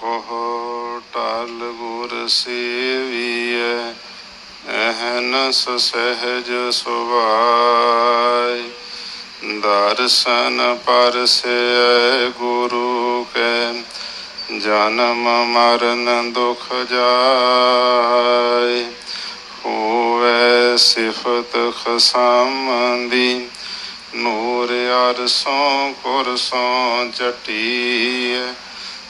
ਕਹੋ, ਟਲ ਗੁਰ ਸੇਵੀਐ ਅਹਨਸ ਸਹਿਜ ਸੁਭਾਈ ਦਰਸ਼ਨ ਪਰਸੈ ਗੁਰੂ ਕੈ, ਜਨਮ ਮਰਨ ਦੁਖ ਜਾਏ ਹੋਵੇ ਸਿਫਤ ਖਸਮ ਨੂਰ ਅਰਸੋਂ ਕੁਰਸੋਂ ਚਟੀਐ।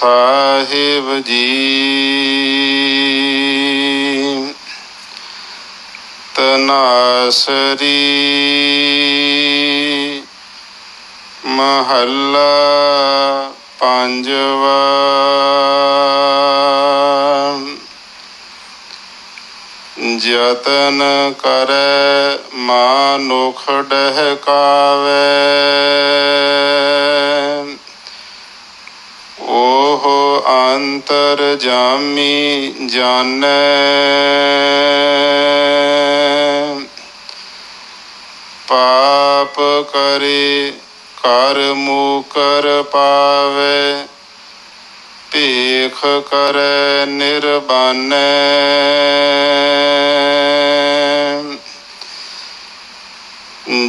ਸਾਹਿਬ ਜੀ। ਤਨਾਸਰੀ ਮਹੱਲਾ ਪੰਜਵਾ। ਜਤਨ ਕਰੈ ਮਾਨੁਖ ਡਹਿਕਾਵੇ। ਅੰਤਰ ਜਾਮੀ ਜਾਣੈ। ਪਾਪ ਕਰੇ ਕਰ ਮੂਕਰ ਪਾਵੇ, ਭੇਖ ਕਰੈ ਨਿਰਬਾਨੈ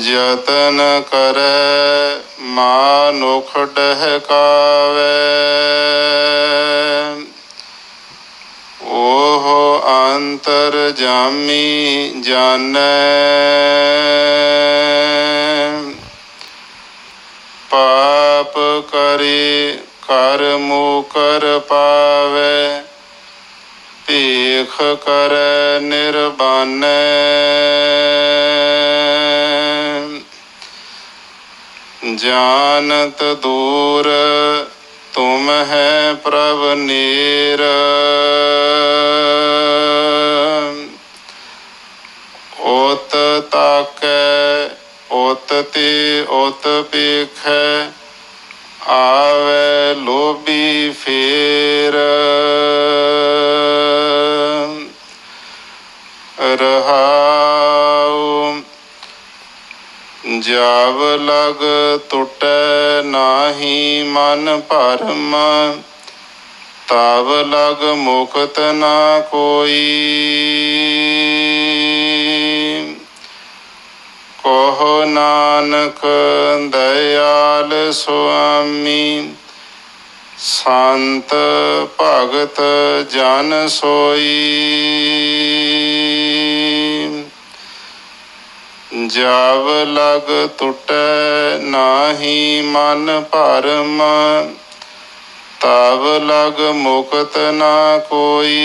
ਜਤਨ ਕਰੈ, ਮਾਨੁਖ ਡਹਿਕਾਵੇ ਉਹ ਅੰਤਰ ਜਾਮੀ ਜਾਣੈ। ਪਾਪ ਕਰੇ ਕਰ ਮੂਕਰ ਪਾਵੇ। ਭੇਖ ਕਰ, ਨਿਰਬਾਨੈ। ਜਾਨਤ ਦੂਰ ਤੁਮ ਹੈ ਪ੍ਰਭ ਨੀਰ। ਤਾਕੈ ਓਤ ਤੇ ਓਤ ਪੇਖੈ, ਆਵੇ ਲੋਭੀ ਫੇਰ। ਰਹਾਉ, ਜਾਵ ਲਗ ਟੁਟੈ ਨਾਹੀ ਮਨ ਭਰਮ, ਤਵ ਲਗ ਮੁਕਤ ਨਾ ਕੋਈ। ਕੋਹ ਨਾਨਕ ਦਇਆਲ ਸੁਆਮੀ, ਸੰਤ ਭਗਤ ਜਨ ਸੋਈ। ਜਬ ਲਗ ਟੁਟੈ ਨਾਹੀ ਮਨ ਭਰਮ, ਤਬ ਲਗ ਮੁਕਤ ਨਾ ਕੋਈ।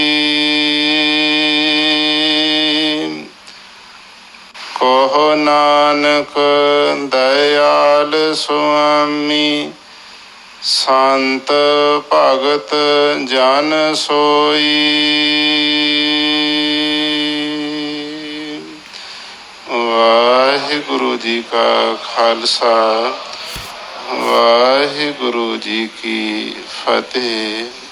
ਕਹੋ ਨਾਨਕ ਦਇਆਲ ਸੁਆਮੀ, ਸੰਤ ਭਗਤ ਜਨ ਸੋਈ। ਵਾਹਿਗੁਰੂ ਜੀ ਕਾ ਖਾਲਸਾ, ਵਾਹਿਗੁਰੂ ਜੀ ਕੀ ਫਤਿਹ।